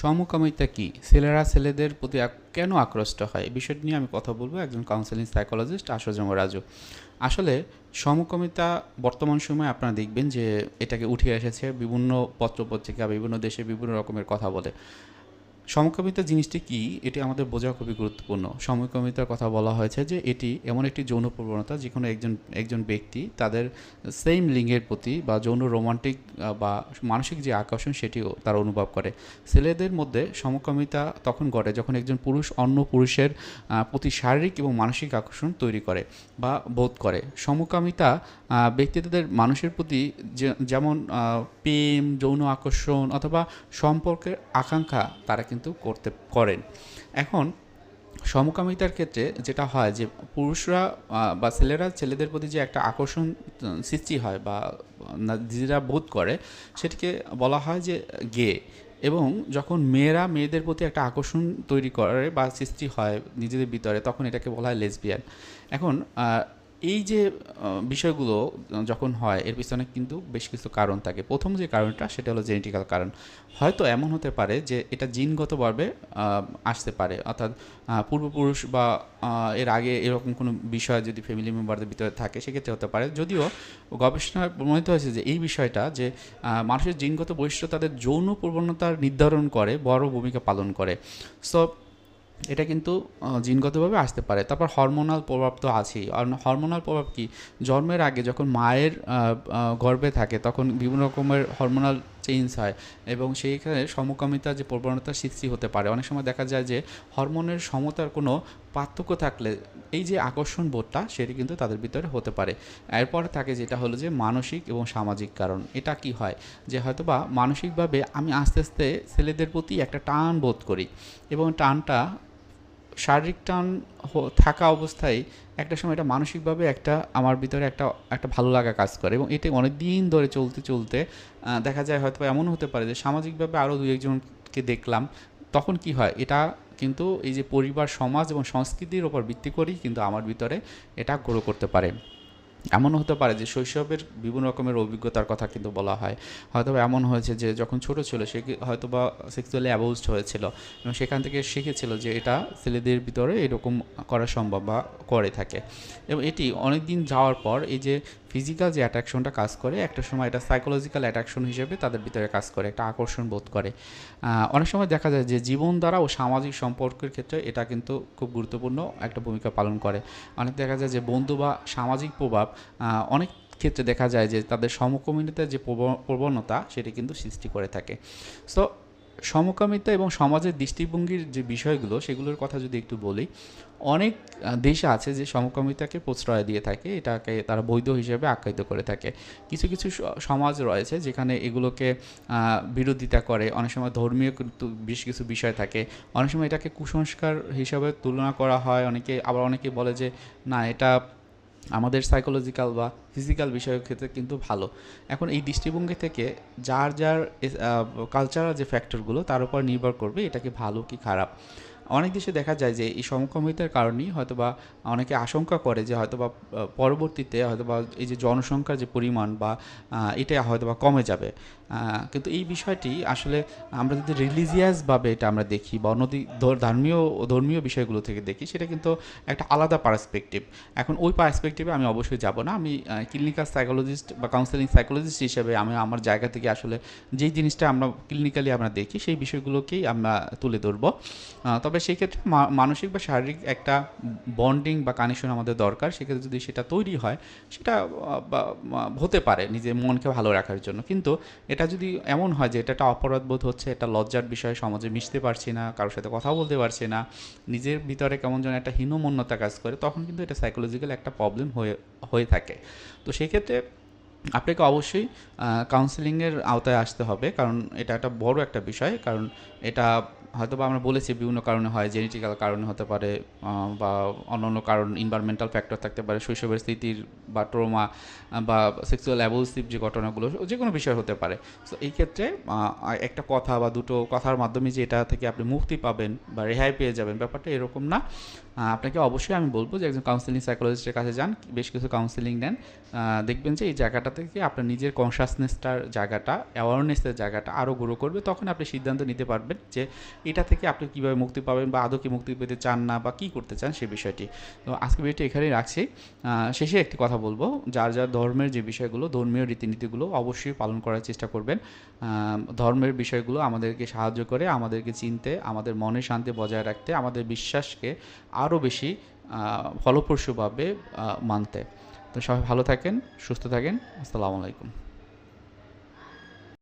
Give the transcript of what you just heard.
সমকামিতা কি? ছেলেরা ছেলেদের প্রতি কেন আকৃষ্ট হয়? এই বিষয়টি নিয়ে আমি কথা বলব। একজন কাউন্সেলিং সাইকোলজিস্ট আশোজম রাজু। আসলে সমকামিতা বর্তমান সময়ে আপনারা দেখবেন যে এটাকে উঠে এসেছে বিভিন্ন পত্রপত্রিকা, বিভিন্ন দেশে বিভিন্ন রকমের কথা বলে। সমকামিতা জিনিসটি কি? এটি আমাদের বোঝা খুবই গুরুত্বপূর্ণ। সমকামিতার কথা বলা হয়েছে যে এটি এমন একটি যৌন প্রবণতা যে কোনো একজন একজন ব্যক্তি তাদের সেম লিঙ্গের প্রতি বা যৌন রোমান্টিক বা মানসিক যে আকর্ষণ সেটিও তারা অনুভব করে। ছেলেদের মধ্যে সমকামিতা তখন ঘটে যখন একজন পুরুষ অন্য পুরুষের প্রতি শারীরিক এবং মানসিক আকর্ষণ তৈরি করে বা বোধ করে। সমকামিতা ব্যক্তিদের মানুষের প্রতি যেমন প্রেম, যৌন আকর্ষণ অথবা সম্পর্কের আকাঙ্ক্ষা তারা কিন্তু করতে করেন। এখন, সমকামিতার ক্ষেত্রে যেটা হয় যে, পুরুষরা বা ছেলেরা ছেলেদের প্রতি যে একটা আকর্ষণ সৃষ্টি হয় বা নিজেরা বোধ করে, সেটিকে বলা হয় যে, গে। এবং যখন মেয়েরা মেয়েদের প্রতি একটা আকর্ষণ তৈরি করে বা সৃষ্টি হয় নিজেদের ভিতরে, তখন এটাকে বলা হয় লেসবিয়ান। এখন এই যে বিষয়গুলো যখন হয়, এর পিছনে কিন্তু বেশ কিছু কারণ থাকে। প্রথম যে কারণটা, সেটা হলো জেনেটিক্যাল কারণ। হয়তো এমন হতে পারে যে, এটা জিনগতভাবে আসতে পারে। অর্থাৎ পূর্বপুরুষ বা এর আগে এরকম কোনো বিষয় যদি ফ্যামিলি মেম্বারদের ভিতরে থাকে, সেক্ষেত্রে হতে পারে। যদিও গবেষণায় প্রমাণিত হয়েছে যে, এই বিষয়টা যে মানুষের জিনগত বৈশিষ্ট্য তাদের যৌন প্রবণতার নির্ধারণ করে, বড় ভূমিকা পালন করে। সো এটা কিন্তু জিনগতভাবে আসতে পারে। তারপর হরমোনাল প্রভাব তো আছেই। আর হরমোনাল প্রভাব কি? জন্মের আগে যখন মায়ের গর্ভে থাকে, তখন বিভিন্ন রকমের হরমোনাল চেঞ্জ হয় এবং সেইখানে সমকামিতা যে প্রবণতা সৃষ্টি হতে পারে। অনেক সময় দেখা যায় যে হরমোনের সমতার কোনো পার্থক্য থাকলে এই যে আকর্ষণ বোধটা, সেটি কিন্তু তাদের ভিতরে হতে পারে। এরপর থাকে যেটা হলো যে মানসিক এবং সামাজিক কারণ। এটা কি হয়? যে হয়তোবা মানসিকভাবে আমি আস্তে আস্তে ছেলেদের প্রতি একটা টান বোধ করি এবং টানটা শারীরিক টান থাকা অবস্থায় একটা সময় এটা মানসিকভাবে একটা, আমার ভিতরে একটা একটা ভালো লাগা কাজ করে এবং এটা অনেক দিন ধরে চলতে চলতে দেখা যায় হয়তো এমন হতে পারে যে সামাজিকভাবে আরও দু একজনকে দেখলাম, তখন কি হয়? এটা কিন্তু এই যে পরিবার, সমাজ এবং সংস্কৃতির ওপর ভিত্তি করেই কিন্তু আমার ভিতরে এটা গ্রো করতে পারে। এমনও হতে পারে যে শৈশবের বিভিন্ন রকমের অভিজ্ঞতার কথা কিন্তু বলা হয়। হয়তো এমন হয়েছে যে যখন ছোট ছিল সে হয়তো বা সেক্সুয়ালি অ্যাবোজড হয়েছিল এবং সেখান থেকে শিখেছিল যে এটা ছেলেদের ভিতরে এরকম করা সম্ভব বা করে থাকে। এবং এটি অনেক দিন যাওয়ার পর এই যে ফিজিক্যাল যে অ্যাট্রাকশনটা কাজ করে, একটা সময় এটা সাইকোলজিক্যাল অ্যাট্রাকশন হিসেবে তাদের ভিতরে কাজ করে, একটা আকর্ষণ বোধ করে। অনেক সময় দেখা যায় যে জীবন দ্বারা ও সামাজিক সম্পর্কের ক্ষেত্রে এটা কিন্তু খুব গুরুত্বপূর্ণ একটা ভূমিকা পালন করে। অনেক দেখা যায় যে বন্ধু বা সামাজিক প্রভাব অনেক ক্ষেত্রে দেখা যায় যে তাদের সমকমিতার যে প্রব- প্রবণতা সেটি কিন্তু সৃষ্টি করে থাকে। সো সমকামিতা এবং সমাজের দৃষ্টিভঙ্গির যে বিষয়গুলো সেগুলোর কথা যদি একটু বলি, অনেক দেশ আছে যে সমকামিতাকে প্রশ্রয় দিয়ে থাকে, এটাকে তারা বৈধ হিসেবে আখ্যায়িত করে থাকে। কিছু কিছু সমাজ রয়েছে যেখানে এগুলোকে বিরোধিতা করে, অনেক সময় ধর্মীয় বেশ কিছু বিষয় থাকে। অনেক সময় এটাকে কুসংস্কার হিসাবে তুলনা করা হয়, অনেকে, আবার অনেকে বলে যে, না, এটা আমাদের সাইকোলজিক্যাল বা ফিজিক্যাল বিষয়ের ক্ষেত্রে কিন্তু ভালো। এখন এই দৃষ্টিভঙ্গি থেকে যার যার কালচারাল যে ফ্যাক্টরগুলো তার উপর নির্ভর করবে এটা কি ভালো কি খারাপ। অনেক দেশে দেখা যায় যে এই সমকামিতার কারণেই হয়তোবা অনেকে আশঙ্কা করে যে হয়তোবা পরবর্তীতে হয়তোবা এই যে জনসংখ্যার যে পরিমাণ বা এটা হয়তোবা কমে যাবে। কিন্তু এই বিষয়টি আসলে আমরা যদি রিলিজিয়াসভাবে এটা আমরা দেখি বা ধর- ধর্মীয় ধর্মীয় বিষয়গুলো থেকে দেখি, সেটা কিন্তু একটা আলাদা পার্সপেক্টিভ এখন ওই পার্সপেক্টিভে আমি অবশ্যই যাব না। আমি ক্লিনিক্যাল সাইকোলজিস্ট বা কাউন্সেলিং সাইকোলজিস্ট হিসেবে আমি আমার জায়গা থেকে আসলে যেই জিনিসটা আমরা ক্লিনিক্যালি আমরা দেখি, সেই বিষয়গুলোকেই আমরা তুলে ধরবো। তবে সেক্ষেত্রে মানসিক বা শারীরিক একটা বন্ডিং বা কানেকশন আমাদের দরকার। সেক্ষেত্রে যদি সেটা তৈরি হয়, সেটা হতে পারে নিজের মনকে ভালো রাখার জন্য। কিন্তু এটা যদি এমন হয় যে এটা একটা অপরাধ বোধ হচ্ছে, এটা লজ্জার বিষয়ে সমাজে মিশতে পারছি না, কারোর সাথে কথা বলতে পারছি না, নিজের ভিতরে কেমন যেন একটা হীনমন্যতা কাজ করে, তখন কিন্তু এটা সাইকোলজিক্যাল একটা প্রবলেম হয়ে হয়ে থাকে। তো সেক্ষেত্রে আপনাকে অবশ্যই কাউন্সেলিংয়ের আওতায় আসতে হবে, কারণ এটা একটা বড় একটা বিষয়, কারণ এটা হয়তো বা আমরা বলেছি বিভিন্ন কারণে হয় জেনেটিক্যাল কারণে হতে পারে বা অন্য অন্য কারণ এনভায়রনমেন্টাল ফ্যাক্টর থাকতে পারে, শৈশবের স্থিতির বা ট্রমা বা সেক্সুয়াল অ্যাবুসিভ যে ঘটনাগুলো, যে কোনো বিষয় হতে পারে। তো এই ক্ষেত্রে একটা কথা বা দুটো কথার মাধ্যমে যে এটা থেকে আপনি মুক্তি পাবেন বা রেহাই পেয়ে যাবেন, ব্যাপারটা এরকম না। আপনাকে অবশ্যই আমি বলব যে একজন কাউন্সিলিং সাইকোলজিস্টের কাছে যান, বেশ কিছু কাউন্সিলিং নেন। দেখবেন যে এই জায়গাটা থেকে আপনার নিজের কনসাসনেসটার জায়গাটা অ্যাওয়ারনেসের জায়গাটা আরও গ্রো করবে। তখন আপনি সিদ্ধান্ত নিতে পারবেন যে এটা থেকে আপনি কীভাবে মুক্তি পাবেন বা আদৌ কি মুক্তি পেতে চান না বা কী করতে চান সে বিষয়টি। তো আজকে ভিডিওটি এখানেই রাখছি। শেষে একটি কথা বলব। যার যার ধর্মের যে বিষয়গুলো, ধর্মীয় রীতিনীতিগুলো অবশ্যই পালন করার চেষ্টা করবেন। ধর্মের বিষয়গুলো আমাদেরকে সাহায্য করে, আমাদেরকে চিনতে, আমাদের মনে শান্তি বজায় রাখতে, আমাদের বিশ্বাসকে আরও বেশি ফলপ্রসূভাবে মানতে। তো সবাই ভালো থাকেন, সুস্থ থাকেন। আসসালামু আলাইকুম।